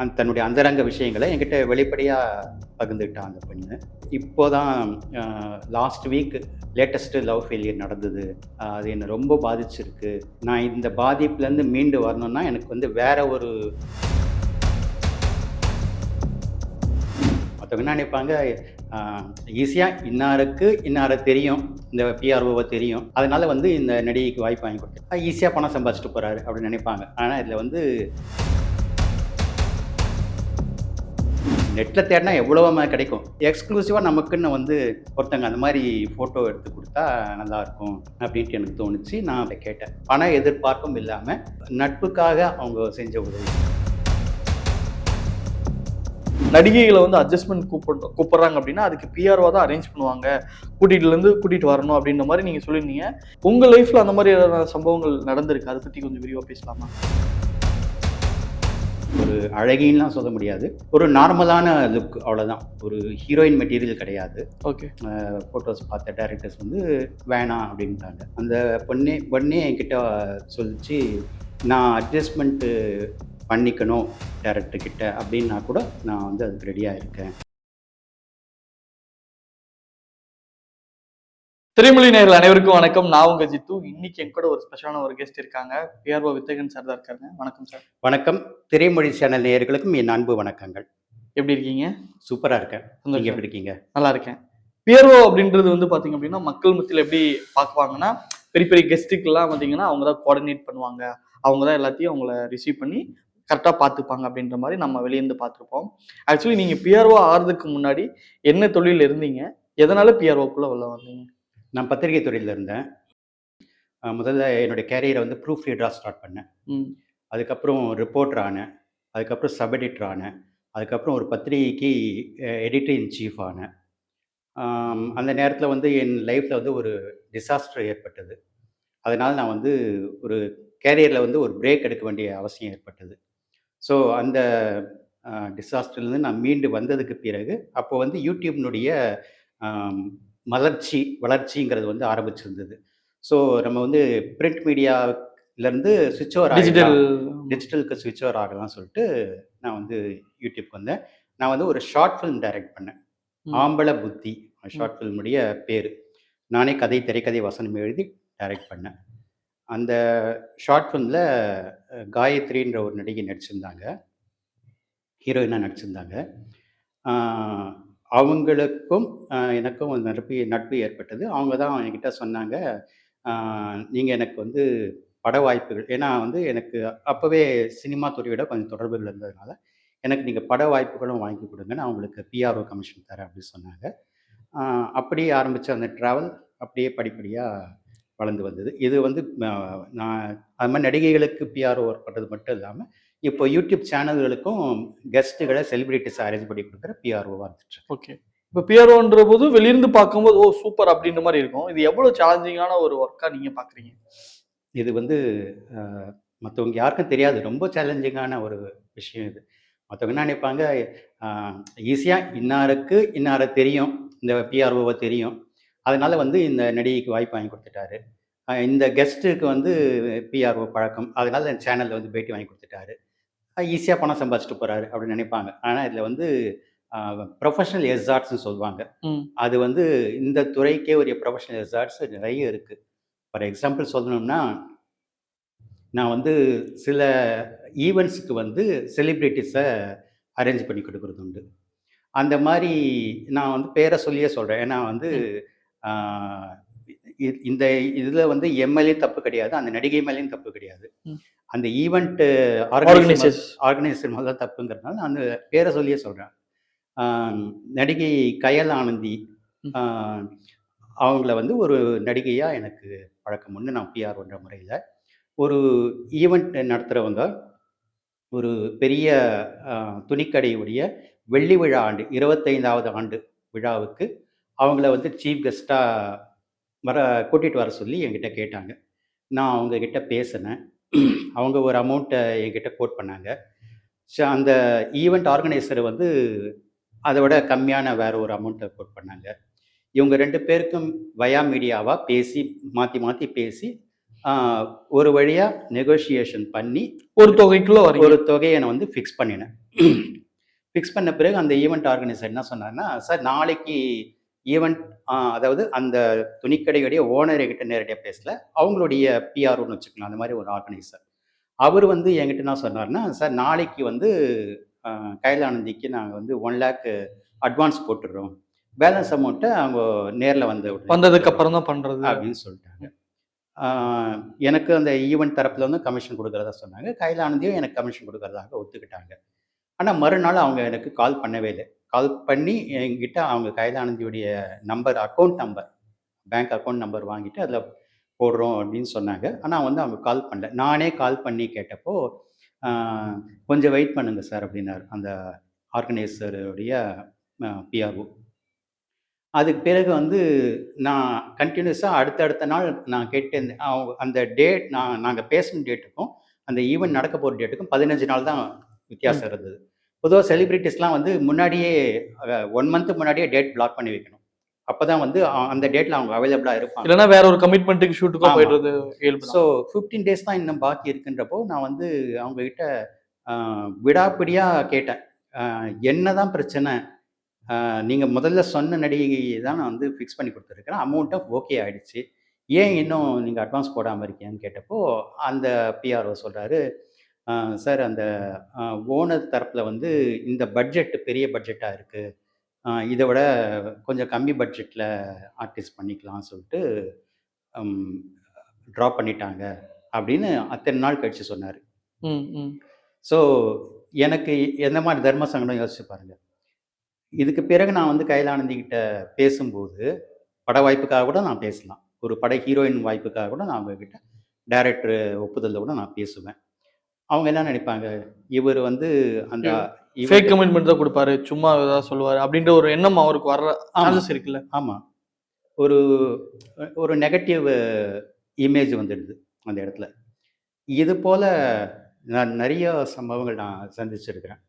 அந் தன்னுடைய அந்தரங்க விஷயங்களை என்கிட்ட வெளிப்படையாக பகிர்ந்துக்கிட்டான் அந்த பொண்ணு. இப்போ தான் last week latest love failure நடந்தது. அது என்னை ரொம்ப பாதிச்சிருக்கு. நான் இந்த பாதிப்புலேருந்து மீண்டு வரணும்னா எனக்கு வந்து வேற ஒரு மற்றவங்க என்ன நினைப்பாங்க? ஈஸியாக இன்னாருக்கு இன்னாரை தெரியும். இந்த பிஆர்ஓவை தெரியும். அதனால வந்து இந்த நடிகைக்கு வாய்ப்பு வாங்கி கொடுத்து ஈஸியாக பணம் சம்பாதிச்சிட்டு போகிறாரு அப்படின்னு நினைப்பாங்க. ஆனால் இதில் வந்து நெட்டில் தேடினா எவ்வளோ கிடைக்கும். எக்ஸ்க்ளூசிவாக நமக்குன்னு வந்து ஒருத்தங்க அந்த மாதிரி ஃபோட்டோ எடுத்து கொடுத்தா நல்லாயிருக்கும் அப்படின்ட்டு எனக்கு தோணுச்சு. நான் அதை கேட்டேன். பண எதிர்பார்ப்பும் இல்லாமல் நட்புக்காக அவங்க செஞ்ச உதவி. நடிகைகளை வந்து அட்ஜஸ்ட்மெண்ட் கூப்பிட் கூப்பிட்றாங்க அப்படின்னா அதுக்கு பிஆர்ஓ தான் அரேஞ்ச் பண்ணுவாங்க. கூட்டிகிட்டுலேருந்து கூட்டிகிட்டு வரணும் அப்படின்ற மாதிரி நீங்கள் சொல்லியிருந்தீங்க. உங்கள் லைஃப்பில் அந்த மாதிரி ஏதாவது சம்பவங்கள் நடந்திருக்கு? அதை பற்றி கொஞ்சம் விரிவாக பேசலாமா? ஒரு அழகின்லாம் சொல்ல முடியாது. ஒரு நார்மலான லுக் அவ்வளோதான் ஒரு ஹீரோயின் மெட்டீரியல் கிடையாது. ஓகே ஃபோட்டோஸ் பார்த்த டேரக்டர்ஸ் வந்து வேணாம் அப்படின்ட்டாங்க. அந்த பொண்ணே பொண்ணே என்கிட்ட சொல்லிச்சு நான் அட்ஜஸ்ட்மெண்ட்டு பண்ணிக்கணும் டேரக்டர் கிட்ட. அப்படின்னா கூட நான் வந்து அதுக்கு ரெடியாக இருக்கேன் திரைமொழி நேரில் அனைவருக்கும் வணக்கம். நான் உங்க ஜித்து. இன்னைக்கு என் கூட ஒரு ஸ்பெஷலான ஒரு கெஸ்ட் இருக்காங்க. பிஆர்ஓ வித்தகன் சார் தான் இருக்காங்க வணக்கம் சார் வணக்கம். திரைமொழி சேனல் நேயர்களுக்கும் என் அன்பு வணக்கங்கள். எப்படி இருக்கீங்க? சூப்பராக இருக்கேன். சந்தோஷம். எப்படி இருக்கீங்க? நல்லா இருக்கேன். பிஆர்ஓ அப்படின்றது வந்து பாத்தீங்க அப்படின்னா மக்கள் மத்தியில் எப்படி பார்க்குவாங்கன்னா பெரிய பெரிய கெஸ்ட்டுக்கெல்லாம் பார்த்தீங்கன்னா அவங்க தான் கோஆர்டினேட் பண்ணுவாங்க. அவங்க தான் எல்லாத்தையும் அவங்கள ரிசீவ் பண்ணி கரெக்டாக பார்த்துப்பாங்க அப்படின்ற மாதிரி நம்ம வெளியேந்து பார்த்துருப்போம். ஆக்சுவலி நீங்கள் பிஆர்ஓ ஆகிறதுக்கு முன்னாடி என்ன தொழில் இருந்தீங்க? எதனால பிஆர்ஓக்குள்ளே உள்ள வந்தீங்க? நான் பத்திரிகை துறையில் இருந்தேன். முதல்ல என்னுடைய கேரியரை வந்து ப்ரூஃப் ரீடராக ஸ்டார்ட் பண்ணேன் அதுக்கப்புறம் ரிப்போர்ட்டர் ஆனேன். அதுக்கப்புறம் சப் எடிட்டர் ஆனேன். அதுக்கப்புறம் ஒரு பத்திரிகைக்கு எடிட்டர் இன் சீஃப் ஆனேன். அந்த நேரத்தில் வந்து என் லைஃப்பில் வந்து ஒரு டிசாஸ்டர் ஏற்பட்டது. அதனால் நான் வந்து ஒரு கேரியரில் வந்து ஒரு பிரேக் எடுக்க வேண்டிய அவசியம் ஏற்பட்டது. ஸோ அந்த டிசாஸ்டர்லேருந்து நான் மீண்டு வந்ததுக்கு பிறகு அப்போ வந்து யூடியூப்னுடைய மலர்ச்சி வளர்ச்சிங்கிறது வந்து ஆரம்பிச்சிருந்தது. ஸோ நம்ம வந்து பிரிண்ட் மீடியாவிலேருந்து சுவிட்ச் ஓவர் டிஜிட்டல் டிஜிட்டலுக்கு சுவிட்ச் ஓவர் ஆகலாம் சொல்லிட்டு நான் வந்து யூடியூப்க்கு வந்தேன். நான் வந்து ஒரு ஷார்ட் ஃபிலிம் டைரக்ட் பண்ணேன். ஆம்பள புத்தி ஷார்ட் ஃபிலிமுடைய பேர். நானே கதை திரைக்கதை வசனம் எழுதி டைரக்ட் பண்ணேன். அந்த ஷார்ட் ஃபிலிமில் காயத்ரின்ற ஒரு நடிகை நடிச்சிருந்தாங்க. ஹீரோயினாக நடிச்சிருந்தாங்க. அவங்களுக்கும் எனக்கும் ஒரு நட்பு நட்பு ஏற்பட்டது. அவங்க தான் என்கிட்ட சொன்னாங்க நீங்கள் எனக்கு வந்து பட வாய்ப்புகள் ஏன்னா வந்து எனக்கு அப்போவே சினிமா துறையோட கொஞ்சம் தொடர்புகள் இருந்ததுனால எனக்கு நீங்கள் பட வாய்ப்புகளும் வாங்கி கொடுங்க நான் உங்களுக்கு பிஆர்ஓ கமிஷன் தரேன் அப்படின்னு சொன்னாங்க. அப்படியே ஆரம்பித்த அந்த ட்ராவல் அப்படியே படிப்படியாக வளர்ந்து வந்தது. இது வந்து நான் அது மாதிரி நடிகைகளுக்கு பிஆர்ஓ ஒர்க் பண்ணுறது மட்டும் இல்லாமல் இப்போ யூடியூப் சேனல்களுக்கும் கெஸ்ட்டுகளை செலிபிரிட்டிஸ் அரேஞ்ச் பண்ணி கொடுக்குற பிஆர்ஓவாக இருந்துச்சு ஓகே. இப்போ பிஆர்ஓன்ற போது வெளியிருந்து பார்க்கும்போது ஓ சூப்பர் அப்படின்ற மாதிரி இருக்கும். இது எவ்வளோ சேலஞ்சிங்கான ஒரு ஒர்க்காக நீங்கள் பார்க்குறீங்க? இது வந்து மற்றவங்க யாருக்கும் தெரியாது. ரொம்ப சேலஞ்சிங்கான ஒரு விஷயம் இது. மற்றவங்க என்ன நினைப்பாங்க ஈஸியாக இன்னாருக்கு இன்னாரை தெரியும். இந்த பிஆர்ஓவை தெரியும். அதனால வந்து இந்த நடிகைக்கு வாய்ப்பு வாங்கி கொடுத்துட்டாரு. இந்த கெஸ்ட்டுக்கு வந்து பிஆர்ஓ பழக்கம். அதனால சேனலில் வந்து பேட்டி வாங்கி கொடுத்துட்டாரு. ஈஸியாக பணம் சம்பாதிச்சிட்டு போகிறாரு அப்படின்னு நினைப்பாங்க. ஆனால் இதில் வந்து ப்ரொஃபஷனல் எஸ்ஆர்ட்ஸ்னு சொல்லுவாங்க. அது வந்து இந்த துறைக்கே ஒரு ப்ரொஃபஷனல் எஸ்ஆர்ட்ஸ் நிறைய இருக்குது ஃபார் எக்ஸாம்பிள் சொல்லணும்னா நான் வந்து சில ஈவெண்ட்ஸுக்கு வந்து செலிப்ரிட்டிஸை அரேஞ்ச் பண்ணி கொடுக்குறது உண்டு. அந்த மாதிரி நான் வந்து பேரை சொல்லியே சொல்கிறேன் ஏன்னா வந்து இந்த இதில் வந்து எம்எல்ஏ தப்பு கிடையாது. அந்த நடிகை மேலேயும் தப்பு கிடையாது. அந்த ஈவெண்ட் ஆர்கனைசர்ஸ் ஆர்கனைசர் மேலே தான் தப்புங்கிறதுனால நான் அந்த பேரை சொல்லியே சொல்கிறேன் நடிகை கயல் ஆனந்தி அவங்கள வந்து ஒரு நடிகையாக எனக்கு பழக்கம் உண்டு. நான் பிஆர்ன்ற முறையில். ஒரு ஈவெண்ட் நடத்துகிறவங்க ஒரு பெரிய துணிக்கடையுடைய வெள்ளி விழா ஆண்டு இருபத்தைந்தாவது ஆண்டு விழாவுக்கு அவங்கள வந்து சீஃப் கெஸ்ட்டாக வர கூட்டிகிட்டு வர சொல்லி என்கிட்ட கேட்டாங்க. நான் அவங்க கிட்ட பேசினேன். அவங்க ஒரு அமௌண்ட்டை என்கிட்ட கோட் பண்ணாங்க. ஸோ அந்த ஈவெண்ட் ஆர்கனைசர் வந்து அதை விட கம்மியான வேற ஒரு அமௌண்ட்டை கோட் பண்ணாங்க. இவங்க ரெண்டு பேருக்கும் வயா மீடியாவாக பேசி மாற்றி மாற்றி பேசி ஒரு வழியாக நெகோஷியேஷன் பண்ணி ஒரு தொகைக்குள்ள ஒரு தொகையை நான் வந்து ஃபிக்ஸ் பண்ணினேன். ஃபிக்ஸ் பண்ண பிறகு அந்த ஈவெண்ட் ஆர்கனைசர் என்ன சொன்னார்னா சார் நாளைக்கு ஈவெண்ட் அதாவது அந்த துணிக்கடையுடைய ஓனர் கிட்ட நேரடியாக பேசல. அவங்களுடைய பிஆர்ஓன்னு வச்சுக்கலாம் அந்த மாதிரி ஒரு ஆர்கனைசர் அவர் வந்து என்கிட்ட என்ன சொன்னார்னா சார் நாளைக்கு வந்து கைலானந்திக்கு நாங்கள் வந்து ஒன் லேக் அட்வான்ஸ் போட்டுடுறோம். பேலன்ஸ் அமௌண்ட்டை அவங்க நேரில் வந்து வந்ததுக்கு அப்புறம் தான் பண்றது. அப்படின்னு சொல்லிட்டாங்க. எனக்கு அந்த ஈவெண்ட் தரப்புல வந்து கமிஷன் கொடுக்கறதா சொன்னாங்க. கைலானந்தியும் எனக்கு கமிஷன் கொடுக்கறதாக ஒத்துக்கிட்டாங்க. ஆனால் மறுநாள் அவங்க எனக்கு கால் பண்ணவே இல்லை. கால் பண்ணி என்கிட்ட அவங்க கைலானந்தியுடைய number account number bank account number வாங்கிட்டு அதில் போடுறோம் அப்படின்னு சொன்னாங்க. ஆனால் வந்து அவங்க கால் பண்ணல. நானே கால் பண்ணி கேட்டப்போ கொஞ்சம் வெயிட் பண்ணுங்க சார் அப்படின்னாரு. அந்த ஆர்கனைசருடைய பிஆர்ஓ அதுக்கு பிறகு வந்து நான் கண்டினியூஸாக அடுத்தடுத்த நாள் நான் கேட்டேன். அவங்க அந்த டேட் நான் நாங்கள் பேசின டேட்டுக்கும் அந்த ஈவெண்ட் நடக்க போகிற டேட்டுக்கும் பதினஞ்சு நாள் தான் வித்தியாசம் இருந்தது. பொதுவாக செலிபிரிட்டிஸ்லாம் வந்து முன்னாடியே ஒன் மந்த் முன்னாடியே டேட் பிளாக் பண்ணி வைக்கணும். அப்போ தான் வந்து அந்த டேட்டில் அவங்க அவைலபிளாக இருப்பாங்க. இல்லைன்னா வேற ஒரு கமிட்மெண்ட்டுக்கு ஷூட்டுக்கோ. போயிடுறது ஸோ ஃபிஃப்டீன் டேஸ் தான் இன்னும் பாக்கி இருக்குன்றப்போ நான் வந்து அவங்கக்கிட்ட விடாப்பிடியாக கேட்டேன். ஆஹ் என்னதான் பிரச்சனை? நீங்கள் முதல்ல சொன்ன நடிகை தான் நான் வந்து ஃபிக்ஸ் பண்ணி கொடுத்துருக்கேன். அமௌண்ட்டும் ஓகே ஆயிடுச்சு. ஏன் இன்னும் நீங்கள் அட்வான்ஸ் போடாமல் இருக்கீங்கன்னு கேட்டப்போ அந்த பிஆர்ஓ சொல்கிறாரு சார் அந்த ஓனர் தரப்பில் வந்து இந்த பட்ஜெட் பெரிய பட்ஜெட்டாக இருக்குது இதை விட கொஞ்சம் கம்மி பட்ஜெட்டில் ஆர்டிஸ்ட் பண்ணிக்கலாம்னு சொல்லிட்டு ட்ராப் பண்ணிட்டாங்க அப்படின்னு அத்தனை நாள் கழிச்சு சொன்னார். ஸோ எனக்கு எந்த மாதிரி தர்ம சங்கடம் யோசிச்சு பாருங்க. இதுக்கு பிறகு நான் வந்து கைலானந்தி கிட்ட பேசும்போது பட வாய்ப்புக்காக கூட நான் பேசலாம். ஒரு பட ஹீரோயின் வாய்ப்புக்காக கூட நான் அவங்க கிட்ட டைரக்டர் ஒப்புதலில் கூட நான் பேசுவேன். அவங்க என்ன நினைப்பாங்க? இவர் வந்து அந்த ஃபேக் கமிட்மெண்ட் தான் கொடுப்பாரு சும்மா ஏதாவது சொல்லுவாரு அப்படின்ற ஒரு எண்ணம் அவருக்கு வர்ற சான்சஸ் இருக்குல்ல. ஆமாம் ஒரு ஒரு நெகட்டிவ் இமேஜ் வந்துடுது அந்த இடத்துல. இது போல நான் நிறைய சம்பவங்கள் நான் சந்திச்சிருக்கிறேன்.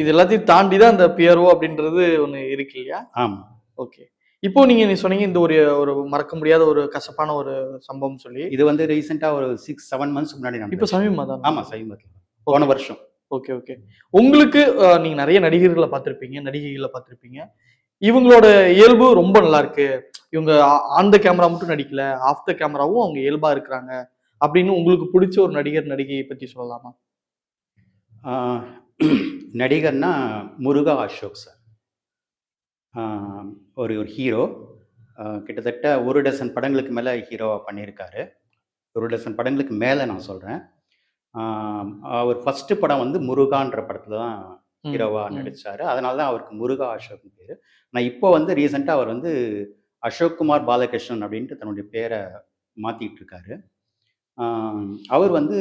இது எல்லாத்தையும் தாண்டி தான் அந்த பியர்ஓ அப்படின்றது ஒன்று இருக்கு இல்லையா? ஆமாம் ஓகே இப்போ நீங்க நீ சொன்னீங்க இந்த ஒரு ஒரு மறக்க முடியாத ஒரு கசப்பான ஒரு சம்பவம் சொல்லி. இது வந்து ரீசெண்டாக ஒரு சிக்ஸ் செவன் மந்த்ஸ் முன்னாடி இப்போ சமீபமா தான்? ஆமாம் சமீபத்தில். போன வருஷம். Okay okay. உங்களுக்கு நீங்க நிறைய நடிகர்களை பார்த்திருப்பீங்க நடிகைகளை பார்த்திருப்பீங்க. இவங்களோட இயல்பு ரொம்ப நல்லா இருக்கு. இவங்க ஆன் த கேமரா மட்டும் நடிக்கல ஆஃப் த கேமராவும் அவங்க இயல்பா இருக்கிறாங்க அப்படின்னு உங்களுக்கு பிடிச்ச ஒரு நடிகர் நடிகையை பத்தி சொல்லலாமா? நடிகர்னா முருகா அசோக் சார். ஒரு ஒரு ஹீரோ கிட்டத்தட்ட ஒரு டசன் படங்களுக்கு மேலே ஹீரோவாக பண்ணியிருக்காரு. ஒரு டசன் படங்களுக்கு மேலே நான் சொல்கிறேன் அவர் ஃபஸ்ட்டு படம் வந்து முருகான்ற படத்தில் தான் ஹீரோவாக ம். நடிச்சார். அதனால தான் அவருக்கு முருகா அசோக்னு பேர். நான் இப்போ வந்து ரீசெண்டாக அவர் வந்து அசோக் குமார் பாலகிருஷ்ணன் அப்படின்ட்டு தன்னுடைய பேரை மாற்றிட்டு இருக்காரு. அவர் வந்து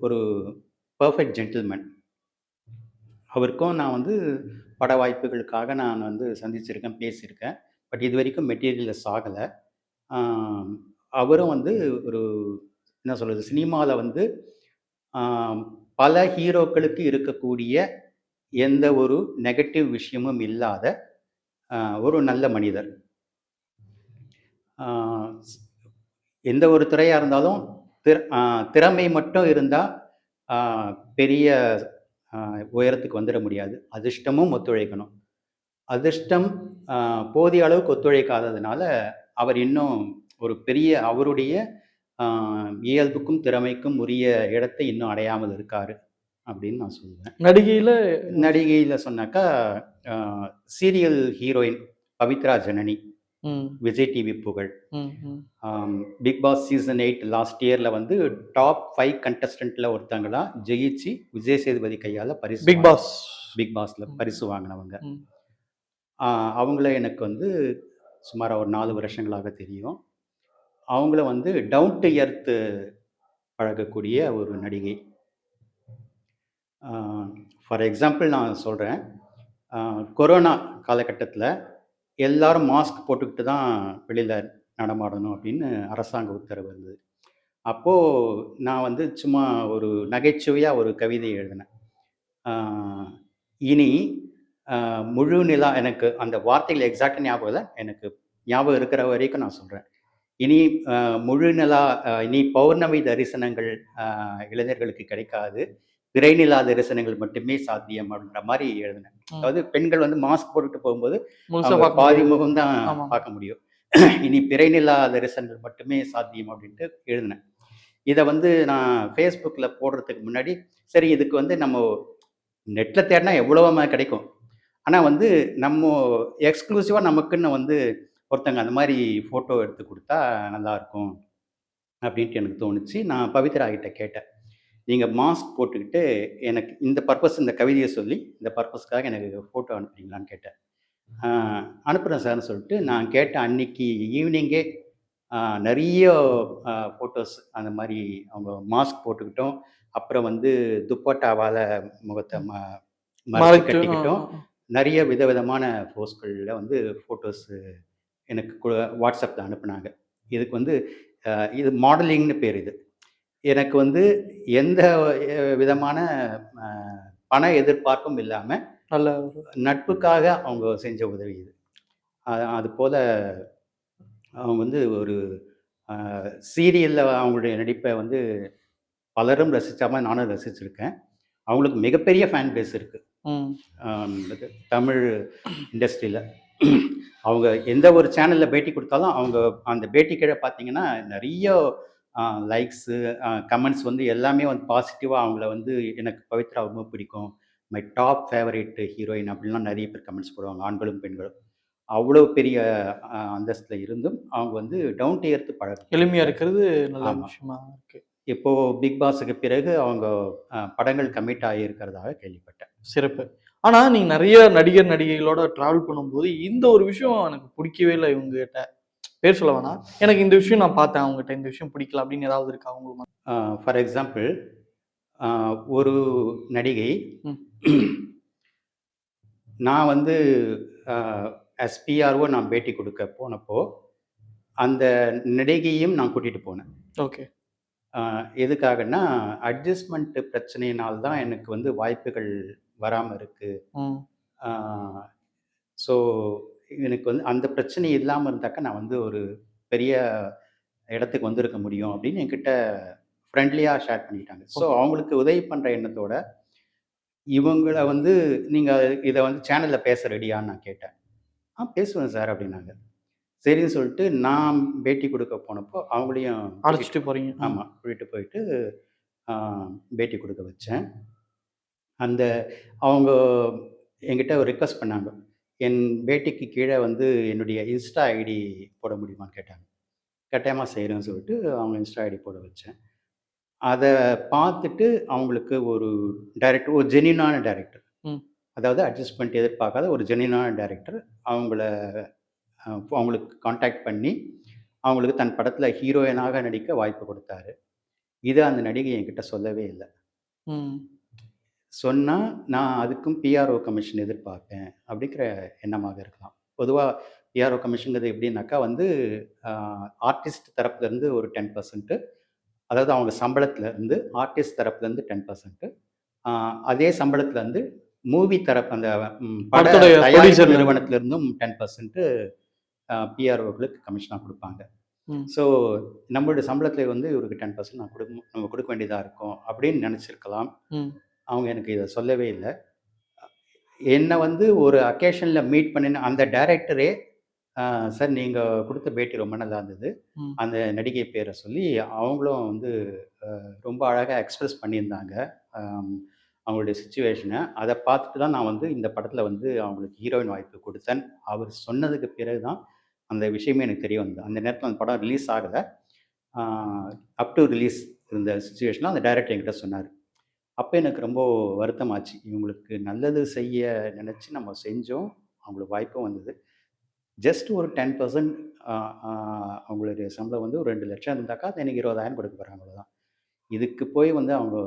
ஒரு பர்ஃபெக்ட் ஜென்டில்மேன் அவருக்கும் நான் வந்து பட வாய்ப்புகளுக்காக நான் வந்து சந்திச்சிருக்கேன் பேசியிருக்கேன். பட் இது வரைக்கும் மெட்டீரியலஸ் ஆகலை அவரும் வந்து ஒரு என்ன சொல்கிறது சினிமாவில் வந்து பல ஹீரோக்களுக்கு இருக்கக்கூடிய எந்த ஒரு நெகட்டிவ் விஷயமும் இல்லாத ஒரு நல்ல மனிதர். எந்த ஒரு துறையாக இருந்தாலும் திற திறமை மட்டும் இருந்தால் பெரிய உயரத்துக்கு வந்துட முடியாது. அதிர்ஷ்டமும் ஒத்துழைக்கணும். அதிர்ஷ்டம் போதிய அளவுக்கு ஒத்துழைக்காததுனால அவர் இன்னும் ஒரு பெரிய அவருடைய இயல்புக்கும் திறமைக்கும் உரிய இடத்தை இன்னும் அடையாமல் இருக்காரு அப்படின்னு நான் சொல்லுவேன். நடிகையில நடிகையில் சொன்னாக்கா serial heroine Pavithra Janani. Vijay TV Pugazh. ம், ம். Bigg Boss season eight last இயரில் வந்து டாப் ஃபைவ் கண்டஸ்டண்ட்டில் ஒருத்தங்களா ஜெயிச்சு விஜய் சேதுபதி கையால் பரிசு பிக் பாஸ் பிக் பாஸில் பரிசு வாங்கினவங்க. அவங்கள எனக்கு வந்து சுமார் ஒரு நாலு வருஷங்களாக தெரியும். அவங்கள வந்து டவுன் டு எர்த்து பழகக்கூடிய ஒரு நடிகை. ஃபார் எக்ஸாம்பிள் நான் சொல்கிறேன் கொரோனா காலகட்டத்தில் எல்லாரும் மாஸ்க் போட்டுக்கிட்டு தான் வெளியில் நடமாடணும் அப்படின்னு அரசாங்க உத்தரவு இருந்தது. அப்போது நான் வந்து சும்மா ஒரு நகைச்சுவையாக ஒரு கவிதை எழுதினேன். இனி முழு நிலா எனக்கு அந்த வார்த்தைகள் எக்ஸாக்டாக ஞாபகம் இல்லை. எனக்கு ஞாபகம் இருக்கிற வரைக்கும் நான் சொல்கிறேன் இனி முழு நிலா இனி பௌர்ணமி தரிசனங்கள் இளைஞர்களுக்கு கிடைக்காது. பிறைநிலா தரிசனங்கள் மட்டுமே சாத்தியம் அப்படின்ற மாதிரி எழுதினேன். அதாவது பெண்கள் வந்து மாஸ்க் போட்டுட்டு போகும்போது பாதி. முகம் தான். பார்க்க முடியும் இனி பிறைநிலா தரிசனங்கள் மட்டுமே சாத்தியம் அப்படின்ட்டு எழுதினேன் இதை வந்து நான் ஃபேஸ்புக்கில் போடுறதுக்கு முன்னாடி சரி இதுக்கு வந்து நம்ம நெட்டில் தேடினா எவ்வளோ கிடைக்கும் ஆனால் வந்து நம்ம எக்ஸ்க்ளூசிவாக நமக்குன்னு வந்து ஒருத்தங்க அந்த மாதிரி ஃபோட்டோ எடுத்து கொடுத்தா நல்லாயிருக்கும் அப்படின்ட்டு எனக்கு தோணுச்சு நான் பவித்ரா கிட்ட கேட்டேன் நீங்கள் மாஸ்க் போட்டுக்கிட்டு எனக்கு இந்த பர்பஸ் இந்த கவிதையை சொல்லி இந்த பர்பஸ்க்காக எனக்கு ஃபோட்டோ அனுப்புறீங்களான்னு கேட்டேன். அனுப்புகிறேன் சார்னு சொல்லிட்டு நான் கேட்ட அன்னைக்கு ஈவினிங்கே நிறைய ஃபோட்டோஸ் அந்த மாதிரி அவங்க மாஸ்க் போட்டுக்கிட்டோம். அப்புறம் வந்து துப்பட்டாவால் முகத்தை ம மறைச்சு, கட்டிக்கிட்டோம். நிறைய விதவிதமான போஸ்களில் வந்து ஃபோட்டோஸ் எனக்கு வாட்ஸ்அப்பில் அனுப்புனாங்க. இதுக்கு வந்து இது மாடலிங்னு பேர் இது. எனக்கு வந்து எந்த விதமான பண எதிர்பார்ப்பும் இல்லாமல் நல்ல நட்புக்காக அவங்க செஞ்ச உதவி இது. அது போல் அவங்க வந்து ஒரு சீரியலில் அவங்களுடைய நடிப்பை வந்து பலரும் ரசித்தாமல் நானும் ரசிச்சிருக்கேன். அவங்களுக்கு மிகப்பெரிய ஃபேன் பேஸ் இருக்குது தமிழ் இண்டஸ்ட்ரியில் அவங்க எந்த ஒரு சேனலில் பேட்டி கொடுத்தாலும் அவங்க அந்த பேட்டி கீழே பார்த்தீங்கன்னா நிறைய லைக்ஸு கமெண்ட்ஸ் வந்து எல்லாமே வந்து பாசிட்டிவாக அவங்கள வந்து எனக்கு பவித்ரா ரொம்ப பிடிக்கும். மை டாப் ஃபேவரேட் ஹீரோயின் அப்படின்லாம் நிறைய பேர் கமெண்ட்ஸ் போடுவாங்க ஆண்களும் பெண்களும். அவ்வளோ பெரிய அந்தஸ்தில் இருந்தும் அவங்க வந்து டவுன் டு எர்த்து பழக்கம். எளிமையா இருக்கிறது நல்ல. விஷயமா இருக்கு. இப்போ பிக் பாஸுக்கு பிறகு அவங்க படங்கள் கமிட் ஆகியிருக்கிறதாக கேள்விப்பட்டேன். சிறப்பு. ஆனா நீங்க நிறைய நடிகர் நடிகைகளோட டிராவல் பண்ணும்போது இந்த ஒரு விஷயம் எனக்கு பிடிக்கவே இல்லை இவங்க கிட்ட. பேர் சொல்ல வேணாம். எனக்கு இந்த விஷயம் நான் பார்த்தேன். அவங்ககிட்ட இந்த விஷயம் பிடிக்கல அப்படின்னு ஏதாவது இருக்கா அவங்களுக்கு ஃபார் எக்ஸாம்பிள் ஒரு நடிகை. நான் வந்து எஸ்பிஆர்ஓ நான் பேட்டி கொடுக்க போனப்போ அந்த நடிகையும் நான் கூட்டிகிட்டு போனேன். ஓகே. எதுக்காகன்னா அட்ஜஸ்ட்மெண்ட் பிரச்சனையினால்தான் தான் எனக்கு வந்து வாய்ப்புகள் வராமல் இருக்குது ஸோ எனக்கு வந்து அந்த பிரச்சனை இல்லாமல் இருந்தாக்கா நான் வந்து ஒரு பெரிய இடத்துக்கு வந்திருக்க முடியும் அப்படின்னு என்கிட்ட ஃப்ரெண்ட்லியாக ஷேர் பண்ணிட்டாங்க. ஸோ அவங்களுக்கு உதவி பண்ணுற எண்ணத்தோட இவங்கள வந்து நீங்கள் இதை வந்து சேனலில் பேச ரெடியான்னு நான் கேட்டேன். ஆ பேசுவேன் சார் அப்படின்னாங்க. சரின்னு சொல்லிட்டு நான் பேட்டி கொடுக்க போனப்போ அவங்களையும் அழைச்சிட்டு போறீங்க. ம். ஆமாம் கூட்டிகிட்டு போயிட்டு பேட்டி கொடுக்க வச்சேன். அந்த அவங்க என்கிட்ட ஒரு ரிக்வஸ்ட் பண்ணாங்க. என் பேட்டிக்கு கீழே வந்து என்னுடைய இன்ஸ்டா ஐடி போட முடியுமான்னு கேட்டாங்க. கட்டாயமாக செய்கிறேன்னு சொல்லிட்டு அவங்க இன்ஸ்டா ஐடி போட வச்சேன். அதை பார்த்துட்டு அவங்களுக்கு ஒரு டைரக்டர் ஒரு ஜெனியூனான டைரக்டர். அதாவது அட்ஜஸ்ட்மெண்ட் எதிர்பார்க்காத ஒரு ஜெனியூனான டைரக்டர் அவங்கள அவங்களுக்கு காண்டாக்ட் பண்ணி அவங்களுக்கு தன் படத்தில் ஹீரோயினாக நடிக்க வாய்ப்பு கொடுத்தாரு. இது அந்த நடிகை என்கிட்ட சொல்லவே இல்லை. ம். சொன்னால் நான் அதுக்கும் பிஆர்ஓ கமிஷன் எதிர்பார்ப்பேன் அப்படிங்கிற எண்ணமாக இருக்கலாம். பொதுவாக பிஆர்ஓ கமிஷனுங்கிறது எப்படின்னாக்கா வந்து ஆர்டிஸ்ட் தரப்புலேருந்து ஒரு டென் பர்சன்ட்டு அதாவது அவங்க சம்பளத்துல இருந்து ஆர்டிஸ்ட் தரப்புலேருந்து டென் பர்சன்ட்டு அதே சம்பளத்துலேருந்து மூவி தரப்பு அந்த பட தயாரிப்பு நிறுவனத்திலிருந்தும் டென் பர்சன்ட்டு பிஆர்ஓக்களுக்கு கமிஷனாக கொடுப்பாங்க. ஸோ நம்மளுடைய சம்பளத்தில் வந்து இவருக்கு டென் பர்சன்ட் நான் கொடுக்க நம்ம கொடுக்க வேண்டியதாக இருக்கும் அப்படின்னு நினச்சிருக்கலாம். அவங்க எனக்கு இதை சொல்லவே இல்லை. என்னை வந்து ஒரு அக்கேஷனில் மீட் பண்ணின அந்த டைரக்டரே சார் நீங்கள் கொடுத்த பேட்டி ரொம்ப நல்லா இருந்தது. அந்த நடிகை பேரை சொல்லி அவங்களும் வந்து ரொம்ப அழகாக எக்ஸ்பிரஸ் பண்ணியிருந்தாங்க. அவங்களுடைய சுச்சுவேஷனை அதை பார்த்துட்டு தான் நான் வந்து இந்த படத்தில் வந்து அவங்களுக்கு ஹீரோயின் வாய்ப்பு கொடுத்தேன். அவர் சொன்னதுக்கு பிறகு தான் அந்த விஷயமே எனக்கு தெரிய வந்தது. அந்த நேரத்தில் அந்த படம் ரிலீஸ் ஆகலை. அப் டு ரிலீஸ் இருந்த சுச்சுவேஷனில் அந்த டைரக்டர் என்கிட்ட சொன்னார். அப்போ எனக்கு ரொம்ப வருத்தமாச்சு. இவங்களுக்கு நல்லது செய்ய நினச்சி நம்ம செஞ்சோம். அவங்களுக்கு வாய்ப்பும் வந்தது. ஜஸ்ட் ஒரு டென் பர்சன்ட் அவங்களுடைய சம்பளம் வந்து ஒரு ரெண்டு லட்சம் இருந்தாக்கா அது எனக்கு இருபதாயிரம் கொடுக்க போகிறாங்க அவ்வளோதான் இதுக்கு போய் வந்து அவங்க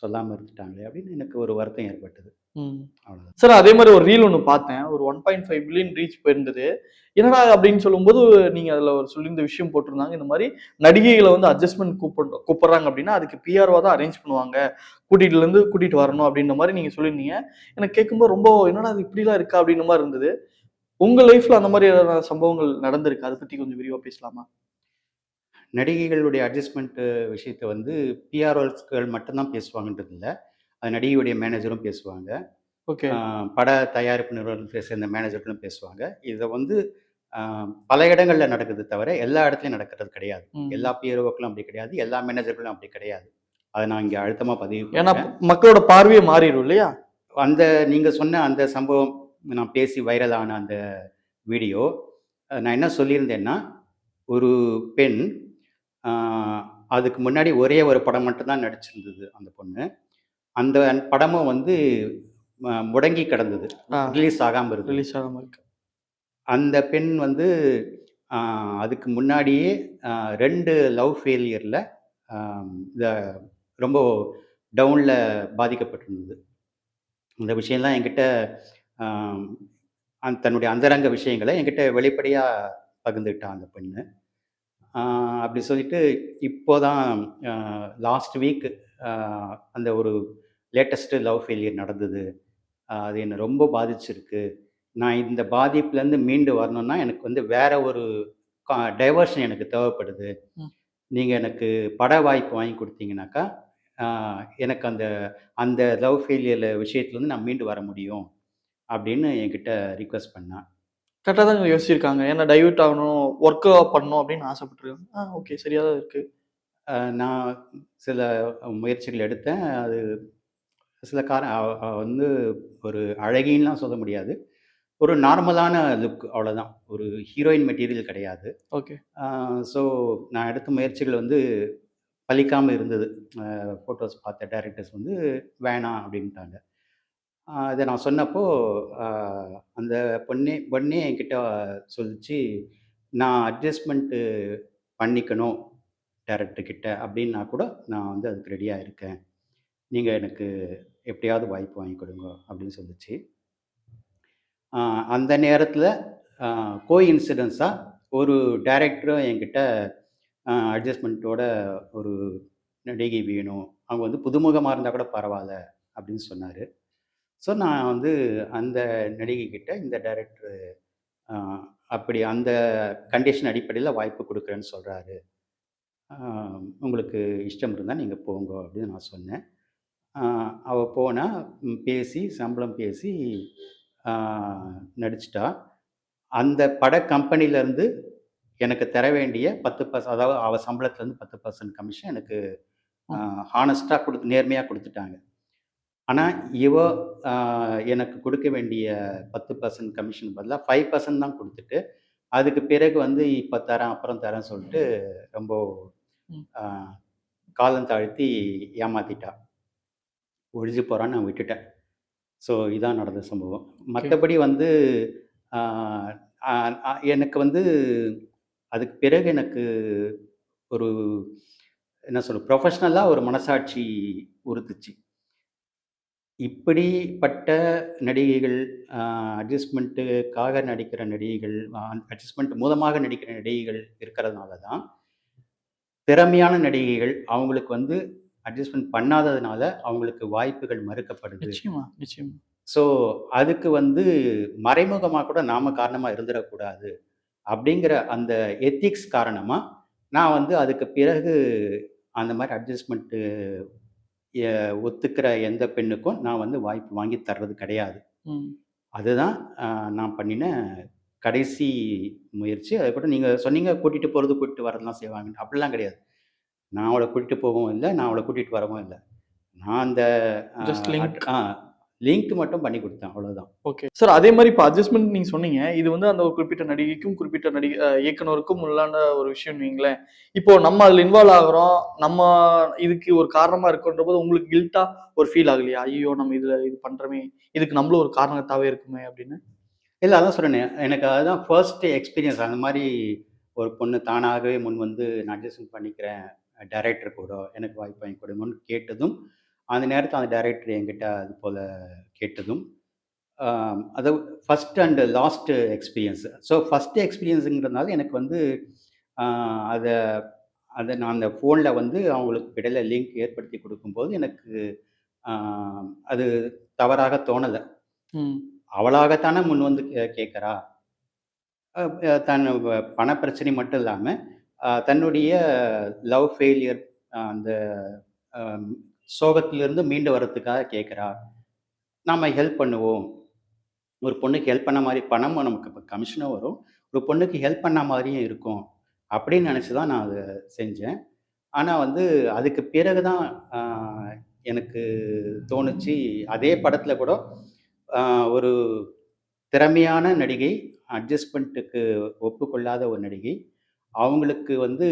சொல்லாமல் இருந்துட்டாங்களே அப்படின்னு எனக்கு ஒரு வருத்தம் ஏற்பட்டது. அவ்வளோதான் சார் அதே மாதிரி ஒரு ரீல் ஒன்று பார்த்தேன். ஒரு one point five million reach போயிருந்தது. என்னடா அப்படின்னு சொல்லும்போது நீங்க அதுல ஒரு சொல்லியிருந்த விஷயம் போட்டிருந்தாங்க. இந்த மாதிரி நடிகைகளை வந்து அட்ஜஸ்ட்மெண்ட் கூப்பிடு கூப்பிடுறாங்க அப்படின்னா அதுக்கு பிஆர்ஓ தான் அரேஞ்ச் பண்ணுவாங்க. கூட்டிகிட்டுல இருந்து கூட்டிட்டு வரணும் அப்படின்ற மாதிரி நீங்க சொல்லியிருந்தீங்க. எனக்கு கேட்கும்போது ரொம்ப என்னடா அது இப்படிலாம் இருக்கா? அப்படின்ற மாதிரி இருந்தது. உங்க லைஃப்ல அந்த மாதிரி சம்பவங்கள் நடந்திருக்கு? அதை பத்தி கொஞ்சம் விரிவா பேசலாமா? நடிகைகளுடைய அட்ஜஸ்ட்மெண்ட் விஷயத்த வந்து பிஆர்ஓஸ்கள் மட்டும்தான் பேசுவாங்கன்றது இல்ல. அது நடிகையுடைய மேனேஜரும் பேசுவாங்க. ஓகே. பட தயாரிப்பு நிறுவனத்தை சேர்ந்த மேனேஜர்களும் பேசுவாங்க. இத வந்து பல இடங்கள்ல நடக்குது தவிர, எல்லா இடத்துலயும் நடக்கிறது கிடையாது. எல்லா பிஆர்ஓக்களும் அப்படி கிடையாது. எல்லா மேனேஜர்களும் அப்படி கிடையாது. அத நான் இங்க அழுத்தமா பதிவு ஏன்னா. மக்களோட பார்வையே மாறிரும் இல்லையா? அந்த நீங்க சொன்ன அந்த சம்பவம் நான் பேசி வைரல் ஆன அந்த வீடியோ, நான் என்ன சொல்லியிருந்தேன்னா, ஒரு பெண் அதுக்கு முன்னாடி ஒரே ஒரு படம் மட்டும் தான் நடிச்சிருந்தது அந்த பொண்ணு. அந்த படமும் வந்து முடங்கி கிடந்தது. ரிலீஸ் ஆகாம இருந்தது. ரிலீஸ் ஆகாம இருக்கு. அந்த பெண் வந்து அதுக்கு முன்னாடியே 2 லவ் ஃபெயிலியர்ல இத ரொம்ப டவுன்ல பாதிக்கப்பட்டிருந்தது. இந்த விஷயம்லாம் என்கிட்ட தன்னுடைய அந்தரங்க விஷயங்கள என்கிட்ட வெளிப்படையா பகிர்ந்துக்கிட்டா அந்த பெண்ணு. அப்படி சொல்லிட்டு இப்போ தான் லாஸ்ட் வீக் அந்த ஒரு லேட்டஸ்ட் லவ் ஃபெயிலியர் நடந்தது. அது என்ன ரொம்ப பாதிச்சிருக்கு. நான் இந்த பாதிப்புலேருந்து மீண்டு வரணும்னா, எனக்கு வந்து வேற ஒரு கா டைவர்ஷன் எனக்கு தேவைப்படுது. ம். நீங்க எனக்கு பட வாய்ப்பு வாங்கி குடுத்தீங்கனாக்கா, எனக்கு அந்த அந்த லவ் ஃபெயிலியர்ல விஷயத்துலருந்து நான் மீண்டு வர முடியும். அப்படின்னு என்கிட்ட ரிக்வெஸ்ட் பண்ணா. கரெக்ட்டா தாங்க யோசிச்சிருக்காங்க. ஏன்னா டைவர்ட் ஆகணும், ஒர்க் பண்ணணும் அப்படின்னு ஆசைப்பட்டுருக்காங்க. ஆ ஓகே. சரியா தான் இருக்கு. அ நான் சில முயற்சிகள் எடுத்தேன். அது சில கார வந்து ஒரு அழகின்லாம் சொல்ல முடியாது. ஒரு நார்மலான லுக் அவ்வளோதான். ஒரு ஹீரோயின் மெட்டீரியல் கிடையாது. ஓகே. ஸோ நான் எடுத்த முயற்சிகள் வந்து பலிக்காம இருந்தது. ஃபோட்டோஸ் பார்த்த டைரக்டர்ஸ் வந்து வேணாம் அப்படின்ட்டாங்க. இதை நான் சொன்னப்போ, அந்த பொண்ணே பொண்ணே என்கிட்ட சொல்லிச்சு "நான் அட்ஜஸ்ட்மெண்ட்டு பண்ணிக்கணும் டேரக்டர்கிட்ட அப்படின்னா கூட நான் வந்து அதுக்கு ரெடியாக இருக்கேன். நீங்கள் எனக்கு எப்படியாவது வாய்ப்பு வாங்கி கொடுங்க" அப்படின்னு சொல்லிச்சு அந்த நேரத்தில் கோ இன்சிடென்ஸாக ஒரு டைரக்டரும் என்கிட்ட அட்ஜஸ்ட்மெண்ட்டோட ஒரு நடிகை வேணும். அவங்க வந்து புதுமுகமாக இருந்தால் கூட பரவாயில்ல அப்படின்னு சொன்னார் ஸோ நான் வந்து அந்த நடிகை கிட்ட இந்த டைரக்டர் அப்படி அந்த கண்டிஷன் அடிப்படையில வாய்ப்பு குடுக்குறேன்னு சொல்றாரு. ஆ உங்களுக்கு இஷ்டம் இருந்தா நீங்க போங்க அப்படின்னு நான் சொன்னேன். ஆ அவ போனா, ம் பேசி சம்பளம் பேசி நடிச்சுட்டா. அந்த பட கம்பெனிலேருந்து எனக்கு தர வேண்டிய 10% அதாவது அவ சம்பளத்துலேருந்து 10% கமிஷன் எனக்கு ஆ ம். ஹானஸ்ட்டா குடுத்து நேர்மையா குடுத்துட்டாங்க. ஆனா, இவ எனக்கு குடுக்க வேண்டிய 10% கமிஷன் பதிலா 5% தான் குடுத்துட்டு, அதுக்கு பிறகு வந்து இப்ப தரேன், அப்புறம் தரேன்னு சொல்லிட்டு ரொம்ப காலம் தாழ்த்தி ஏமாத்திட்டா. ஒழிஞ்சு போறான்னு நான் விட்டுட்டேன். ஸோ இதான் நடந்த சம்பவம். மத்தபடி வந்து எனக்கு வந்து அதுக்கு பிறகு எனக்கு ஒரு என்ன சொல்றது, ப்ரொஃபஷனலா ஒரு மனசாட்சி உறுத்துச்சு. இப்படிப்பட்ட நடிகைகள், அ அட்ஜஸ்ட்மென்ட்டுக்காக நடிக்கிற நடிகைகள், அ அட்ஜஸ்ட்மென்ட் மூலமாக நடிக்கிற நடிகைகள் இருக்கிறதுனால தான், திறமையான நடிகைகள் அவங்களுக்கு வந்து அட்ஜஸ்ட்மென்ட் பண்ணாததுனால, அவங்களுக்கு வாய்ப்புகள் மறுக்கப்படுது. நிச்சயமா, நிச்சயமா. ஸோ அதுக்கு வந்து மறைமுகமா கூட நாம காரணமா இருந்துறக்கூடாது. அப்படிங்கிற அந்த எத்திக்ஸ் காரணமா, நான் வந்து அதுக்கு பிறகு அந்த மாரி அட்ஜஸ்ட்மென்ட்டு எ ஒத்துக்கிற எந்த பெண்ணுக்கும் நான் வந்து வாய்ப்பு வாங்கி தர்றது கிடையாது. அதுதான் நான் பண்ணின கடைசி முயற்சி. அதுக்கப்புறம் நீங்க சொன்னீங்க கூட்டிட்டு போறது, கூட்டிட்டு வரதெல்லாம் செய்வாங்கன்னு. அப்படிலாம் கிடையாது. நான் அவள கூட்டிட்டு போகவும் இல்ல, நான் அவள கூட்டிட்டு வரவும் இல்ல. நான் அந்த ஜஸ்ட் லிங்க். மட்டும் பண்ணி குடுத்தேன். அவ்வளவுதான். ஓகே. சார் அதே மாரி இப்ப அட்ஜஸ்ட்மென்ட் நீங்க சொன்னீங்க. இது வந்து அந்த ஒரு குறிப்பிட்ட நடிகைக்கும், குறிப்பிட்ட நடிகை இயக்குனருக்கும் உள்ளான ஒரு விஷயம்னு வைங்களேன். இப்போ நம்ம அதுல இன்வால்வ் ஆகுறோம். நம்ம இதுக்கு ஒரு காரணமா இருக்கோன்றபோது உங்களுக்கு கில்ட்டா ஒரு ஃபீல் ஆகலையா? ஐய்யயோ! நம்ம இதுல இது பண்றோமே, இதுக்கு நம்மளும் ஒரு காரணத்தாவே இருக்குமே அப்படின்னு. இல்ல அதான் சொல்றேனே, எனக்கு அதுதான் ஃபர்ஸ்ட் எக்ஸ்பீரியன்ஸ். அந்த மாரி ஒரு பொண்ணு தானாகவே முன் வந்து நான் அட்ஜஸ்ட்மென்ட் பண்ணிக்கிறேன். டைரக்டர் கூட எனக்கு வாய்ப்பு வாங்கி கொடுங்கன்னு கேட்டதும், அந்த நேரத்துல அந்த டைரக்டர் என்கிட்ட அது போல கேட்டதும், அது first and last experience. So first எக்ஸ்பீரியன்ஸ்ங்கிறதுனால எனக்கு வந்து அத அத நான் அந்த ஃபோன்ல வந்து அவங்களுக்கு இடையில லிங்க் ஏற்படுத்தி குடுக்கும்போது எனக்கு அது தவறாக தோணல. அவளாகத்தானே முன் வந்து கேட்கிறா. தன் வ பண பிரச்சனை மட்டும் இல்லாம, ஆஹ் தன்னுடைய லவ் ஃபெயிலியர் அந்த சோகத்திலிருந்து மீண்டு வர்றதுக்காக கேட்குறா. நாம் ஹெல்ப் பண்ணுவோம். ஒரு பொண்ணுக்கு ஹெல்ப் பண்ண மாதிரி பணமும் நமக்கு இப்போ கமிஷனும் வரும். ஒரு பொண்ணுக்கு ஹெல்ப் பண்ண மாதிரியும் இருக்கும். அப்படின்னு நினச்சி தான் நான் அதை செஞ்சேன். ஆனால் வந்து அதுக்கு பிறகு தான் எனக்கு தோணுச்சு. அதே படத்தில் கூட ஒரு திறமையான நடிகை அட்ஜஸ்ட்மெண்ட்டுக்கு ஒப்புக்கொள்ளாத ஒரு நடிகை. அவங்களுக்கு வந்து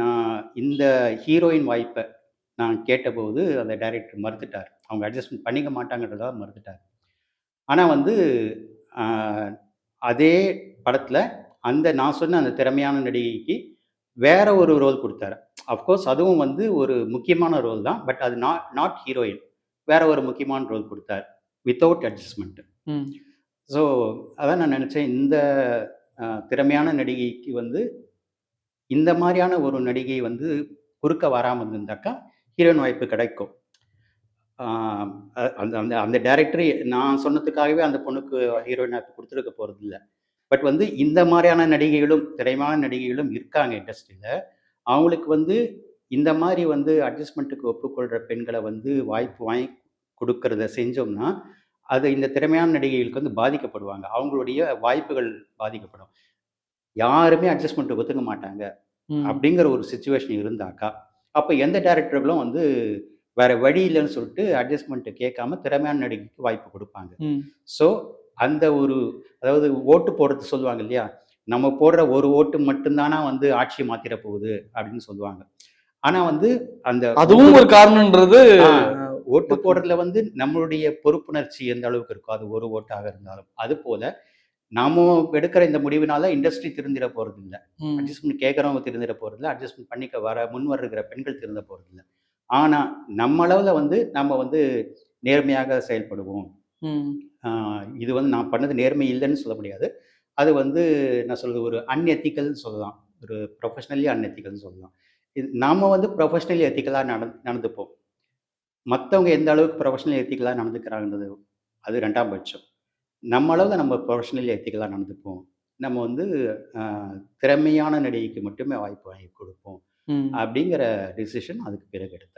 நான் இந்த ஹீரோயின் வாய்ப்பை நான் கேட்டபோது அந்த டைரக்டர் மறுத்துட்டார். அவங்க அட்ஜஸ்ட்மெண்ட் பண்ணிக்க மாட்டாங்கன்றதாக மறுத்துட்டார். ஆனால் வந்து அதே படத்தில் அந்த நான் சொன்ன அந்த திறமையான நடிகைக்கு வேற ஒரு ரோல் கொடுத்தாரு. அஃப்கோர்ஸ் அதுவும் வந்து ஒரு முக்கியமான ரோல் தான். பட் அது நாட் நாட் ஹீரோயின் வேற ஒரு முக்கியமான ரோல் கொடுத்தார். வித்தவுட் அட்ஜஸ்ட்மெண்ட் ஸோ அதான் நான் நினச்சேன். இந்த திறமையான நடிகைக்கு வந்து இந்த மாதிரியான ஒரு நடிகை வந்து குறுக்க வராமல் இருந்தாக்கா ஹீரோயின் வாய்ப்பு கிடைக்கும். அந்த அந்த அந்த டேரக்டர் நான் சொன்னதுக்காகவே அந்த பொண்ணுக்கு ஹீரோயின் வாய்ப்பு கொடுத்துருக்க போகிறது இல்லை பட் வந்து இந்த மாதிரியான நடிகைகளும் திறமையான நடிகைகளும் இருக்காங்க இண்டஸ்ட்ரியில் அவங்களுக்கு வந்து இந்த மாதிரி வந்து அட்ஜஸ்ட்மெண்ட்டுக்கு ஒப்புக்கொள்கிற பெண்களை வந்து வாய்ப்பு வாங்கி கொடுக்கறத செஞ்சோம்னா அது இந்த திறமையான நடிகைகளுக்கு வந்து பாதிக்கப்படுவாங்க. அவங்களுடைய வாய்ப்புகள் பாதிக்கப்படும். யாருமே அட்ஜஸ்ட்மெண்ட் ஒத்துக்க மாட்டாங்க. அப்படிங்கிற ஒரு சுச்சுவேஷன் இருந்தாக்கா அப்போ எந்த டேரக்டர்களும் வந்து வேற வழி இல்லைன்னு சொல்லிட்டு அட்ஜஸ்ட்மெண்ட் கேட்காம திறமையான நடிகைக்கு வாய்ப்பு கொடுப்பாங்க. ஸோ அந்த ஒரு அதாவது ஓட்டு போடுறது சொல்லுவாங்க இல்லையா? நம்ம போடுற ஒரு ஓட்டு மட்டும்தானா வந்து ஆட்சியை மாத்திர போகுது அப்படின்னு சொல்லுவாங்க. ஆனா வந்து அந்த அதுவும் ஒரு காரணம்ன்றது ஓட்டு போடுறதுல வந்து நம்மளுடைய பொறுப்புணர்ச்சி எந்த அளவுக்கு இருக்கோ அது ஒரு ஓட்டாக இருந்தாலும். அது போல நாம எடுக்கிற இந்த முடிவினால இண்டஸ்ட்ரி திருந்திட போறது இல்லை அட்ஜஸ்ட்மெண்ட் கேட்குறவங்க திருந்திட போறது இல்லை அட்ஜஸ்ட்மெண்ட் பண்ணிக்க வர முன் வருகிற பெண்கள் திருந்த போறது இல்லை ஆனா நம்ம அளவுல வந்து நம்ம வந்து நேர்மையாக செயல்படுவோம். இது வந்து நான் பண்ணது நேர்மை இல்லைன்னு சொல்ல முடியாது. அது வந்து நான் சொல்றது ஒரு அன்எத்திக்கல்னு சொல்லலாம். ஒரு ப்ரொஃபஷனலி அன்எத்திக்கல்னு சொல்லலாம். இது நாம வந்து ப்ரொஃபஷனலி எத்திக்கலாக நட நடந்துப்போம். மற்றவங்க எந்த அளவுக்கு ப்ரொஃபஷனலி எத்திக்கலாக நடந்துக்கிறாங்கன்றது அது ரெண்டாம் பட்சம். நம்ம அளவில் நம்ம ப்ரொஃபஷனலி எத்திக்கலாக நடந்துப்போம். நம்ம வந்து திறமையான நடிகைக்கு மட்டுமே வாய்ப்பு வாங்கி கொடுப்போம். அப்படிங்கிற டிசிஷன் அதுக்கு பிறகு எடுத்தேன்.